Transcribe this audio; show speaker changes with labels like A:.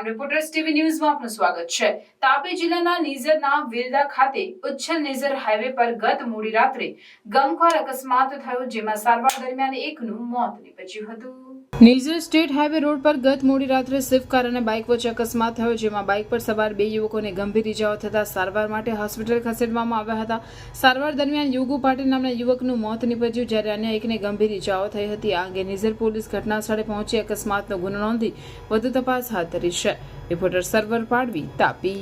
A: Crime reporters TV ન્યૂઝમાં આપનું સ્વાગત છે. તાપી જિલ્લાના નીઝરના વિલદા ખાતે ઉચ્છલ નીઝર હાઈવે પર ગત મોડી રાત્રે ગમખ્વાર અકસ્માત થયો જેમાં સારવાર દરમિયાન એકનું મોત નીપજ્યું હતું. નીઝર સ્ટેટ હાઈવે રોડ પર ગત મોડી રાત્રે સ્વિફ્ટ કાર અને બાઇક વચ્ચે અકસ્માત થયો, જેમાં બાઇક પર સવાર બે યુવકોને ગંભીર ઇજાઓ થતા સારવાર માટે હોસ્પિટલ ખસેડવામાં આવ્યા હતા. સારવાર દરમિયાન યુગુ પાટીલ નામના યુવકનું મોત નીપજ્યું, જ્યારે અન્ય એકને ગંભીર ઇજાઓ થઈ હતી. આ અંગે નીઝર પોલીસ ઘટના સ્થળે પહોંચી અકસ્માતનો ગુનો નોંધી વધુ તપાસ હાથ ધરી છે. રિપોર્ટર સર્વર પાડવી, તાપી.